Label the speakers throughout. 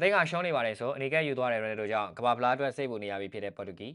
Speaker 1: အသင်းကရှောင်းနေပါတယ်ဆိုအနေကယူသွားတဲ့ရိုနယ်ဒိုကြောင့်ကမ္ဘာဖလားအတွက်စိတ်ပူနေရပြီဖြစ်တဲ့ပေါ်တူဂီ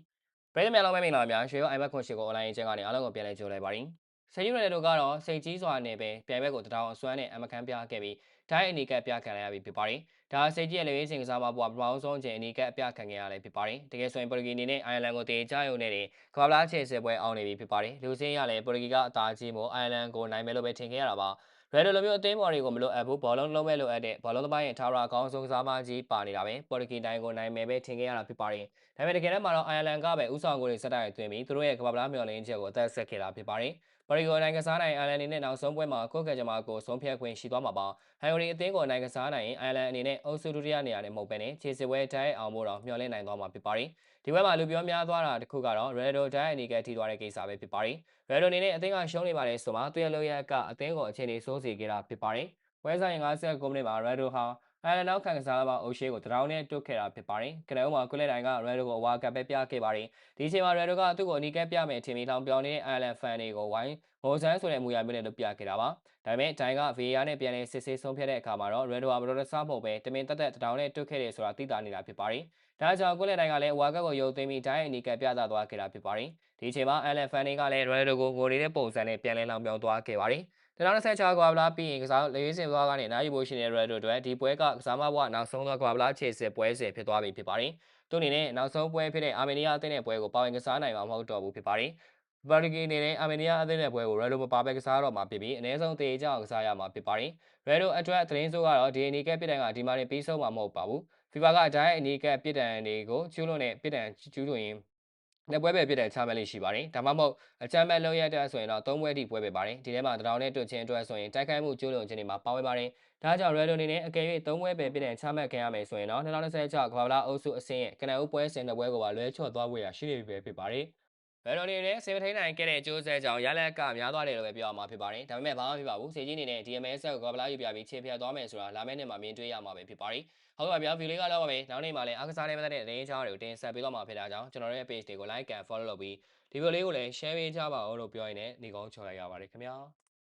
Speaker 1: ပြည်သူများလုံးပဲမင်္ဂလာများရွှေရော iMac ခွန်ရှိကို online အကျဉ်းကနေအားလုံးကိုပြန်လည်ကြိုလိုက်ပါရစေ။ဆယ်ယူရိုနယ်ဒိုကတော့စိတ်ကြီးစွာနဲ့ပဲပြိုင်ဘက်ကိုတထောင်အစွမ်းနဲ့အမကန်ပြခဲ့ပြီးဒိုင်းအနီကပြခံရပြီဖြစ်ပါတယ်။ဒါစိတ်ကြီးရဲ့လေရေးစင်ကစားမပေါ်ပထမဆုံးချိန်အနီကအပြခံခဲ့ရလဲဖြစ်ပါတယ်။တကယ်ဆိုရင်ပေါ်တူဂီအနေနဲ့အိုင်ယာလန်ကိုတေချရုံနဲ့တင်ကမ္ဘာဖလားခြေစစ်ပွဲအောင်နေပြီဖြစ်ပါတယ်။လူစင်းရလဲပေါ်တူဂီကအသာကြီးမို့အိုင်ယာလန်ကိုနိုင်မယ်လို့ပဲထင်ခဲ့ရတာပါ။ ရယ်ဒိုလိုမျိုးအသင်းပေါ်တွေကိုမလိုအပ်ဘူးဘောလုံးလုံးပဲလိုအပ်တဲ့ဘောလုံးသမားရဲ့ထာဝရအကောင်းဆုံးကစားမကြီးပါနေတာပဲပေါ်တူဂီတိုင်းကိုနိုင်မယ်ပဲထင်ခဲ့ရတာဖြစ်ပါတယ်ဒါပေမဲ့တကယ်တမ်းမှာတော့အိုင်ယာလန်ကပဲဥဆောင်ကိုတွေစက်တိုက်သွင်းပြီးသူတို့ရဲ့ကမ္ဘာ့ဗလားမျှော်လင့်ချက်ကိုအသက်ဆက်ခဲ့တာဖြစ်ပါတယ် ပရီဂိုနိုင်ကစားနိုင်အိုင်လန်အနေနဲ့နောက်ဆုံးပွဲမှာကိုယ့်ကကြမှာကိုဆုံးဖြတ်ခွင့်ရှိသွားမှာပါဟန်ဂိုရီအသင်းကိုနိုင်ကစားနိုင်ရင်အိုင်လန်အနေနဲ့အုပ်စုဒုတိယနေရာနဲ့မဟုတ်ဘဲနဲ့ခြေစစ်ပွဲတိုင်းအောင်ဖို့တော့မျှော်လင့်နိုင်သွားမှာဖြစ်ပါတယ်ဒီဘက်မှာလူပြောများသွားတာတခုကတော့ Redo တိုင်းအနေကထိသွားတဲ့ကိစ္စပဲဖြစ်ပါတယ်။ Redo အနေနဲ့အသင်းကရှုံးနေပါတယ်ဆိုမှသူရဲ့လိုရကအသင်းကိုအခြေအနေဆိုးစေခဲ့တာဖြစ်ပါတယ်။ပွဲဆိုင်59မိနစ်မှာ Redo ဟာ အိုင်လန်နောက်ခံကစားပါအိုရှိကိုတရောင်းနဲ့တွတ်ခဲ့တာဖြစ်ပါတယ်။ကနဦးမှာကုလက်တိုင်က Redo ကိုအဝါကပ်ပဲပြခဲ့ပါတယ်။ဒီအချိန်မှာ Redo ကသူ့ကိုအနီးကပ်ပြမယ်ထင်ပြီးလောင်ပြောင်နေတဲ့အိုင်လန်ဖန်တွေကိုဝိုင်းငိုဆန်းဆိုတဲ့မူရမျိုးနဲ့လုပ်ပြခဲ့တာပါ။ဒါပေမဲ့တိုင်က VAR နဲ့ပြန်လည်စစ်ဆေးဆုံးဖြတ်တဲ့အခါမှာတော့ Redo ဟာဘရိုဒဆာမဟုတ်ပဲတမင်တက်တက်တရောင်းနဲ့တွတ်ခဲ့တယ်ဆိုတာသိတာနေတာဖြစ်ပါတယ်။ဒါကြောင့်ကိုလက်တိုင်ကလည်းဝါကတ်ကိုရုပ်သိမ်းပြီးဒိုင်းအနီကပြသသွားခဲ့တာဖြစ်ပါတယ်။ဒီအချိန်မှာအလန်ဖန်တွေကလည်း Redo ကိုငိုနေတဲ့ပုံစံနဲ့ပြန်လည်လောင်ပြောင်သွားခဲ့ပါတယ်။ 2026ကဘာဗလာပြီးရင်ကစားလေရေးစင်သွားကနေနိုင်ယူဖို့ရှိနေတဲ့ Redo အတွက်ဒီပွဲကကစားမဘဝနောက်ဆုံးသောကဘာဗလာခြေစစ်ပွဲစဉ်ဖြစ်သွားပြီဖြစ်ပါတယ်။သူအနေနဲ့နောက်ဆုံးပွဲဖြစ်တဲ့အာမေနီးယားအသင်းရဲ့ပွဲကိုပါဝင်ကစားနိုင်မှာမဟုတ်တော့ဘူးဖြစ်ပါတယ်။ဘာလဂီအနေနဲ့အာမေနီးယားအသင်းရဲ့ပွဲကို Redo မပါဘဲကစားတော့မှာဖြစ်ပြီးအနည်းဆုံးတေးကြအောင်ကစားရမှာဖြစ်ပါတယ်။ Redo အတွက်သတင်းဆိုးကတော့ဒီအနီကပြစ်ဒဏ်ကဒီမှာနေပြီးဆုံးမှာမဟုတ်ပါဘူး။ FIFA ကဒိုင်းအနီကပြစ်ဒဏ်တွေကိုကျူးလွန်တဲ့ပြစ်ဒဏ်ကျူးလွန်ရင် လက်ပွဲပဲပြစ်ဒဏ်ချမှတ်လိမ့်ရှိပါတယ်။ဒါမှမဟုတ်အချမ်းမဲ့လုံးရတဲ့ဆိုရင်တော့သုံးပွဲထိပွဲပဲပါတယ်။ဒီထဲမှာတရောင်နဲ့တွေ့ချင်းအတွက်ဆိုရင်တိုက်ခိုက်မှုကျူးလွန်ခြင်းတွေမှာပါဝင်ပါတယ်။ဒါကြောင့် Redo အနေနဲ့အကယ်၍သုံးပွဲပဲပြစ်ဒဏ်ချမှတ်ခံရမယ်ဆိုရင်တော့2026ကမ္ဘာလာအုပ်စုအဆင့်ရဲ့ကနအုပ်ပွဲစဉ်တဲ့ပွဲကိုပါလွဲချော့သွားဖို့ရရှိနေပြီပဲဖြစ်ပါတယ်။ ဘယ်လိုနေနဲ့စေမထိန်နိုင်ခဲ့တဲ့ကျိုးဆဲကြောင့်ရလက်ကများသွားတယ်လို့ပဲပြောရမှာဖြစ်ပါတယ်။ဒါပေမဲ့ဘာမှမဖြစ်ပါဘူး။စေကြီးအနေနဲ့ DMS ကိုကဘလာယူပြပြီးခြေဖြတ်သွားမယ်ဆိုတာလာမယ့်နှစ်မှာမြင်တွေ့ရမှာပဲဖြစ်ပါတယ်။ဟုတ်ပါဗျာဗီလေးကတော့ပါပဲ။နောက်နေ့မှာလည်းအားကစားနဲ့ပတ်သက်တဲ့သတင်းအကြောင်းတွေကိုတင်ဆက်ပေးသွားမှာဖြစ်တာကြောင့်ကျွန်တော်တို့ရဲ့ page တွေကို like and follow လုပ်ပြီးဒီဗီဒီယိုလေးကိုလည်း share ပေးကြပါဦးလို့ပြောရင်းနဲ့နေကောင်းချော်လိုက်ရပါတယ်ခင်ဗျာ။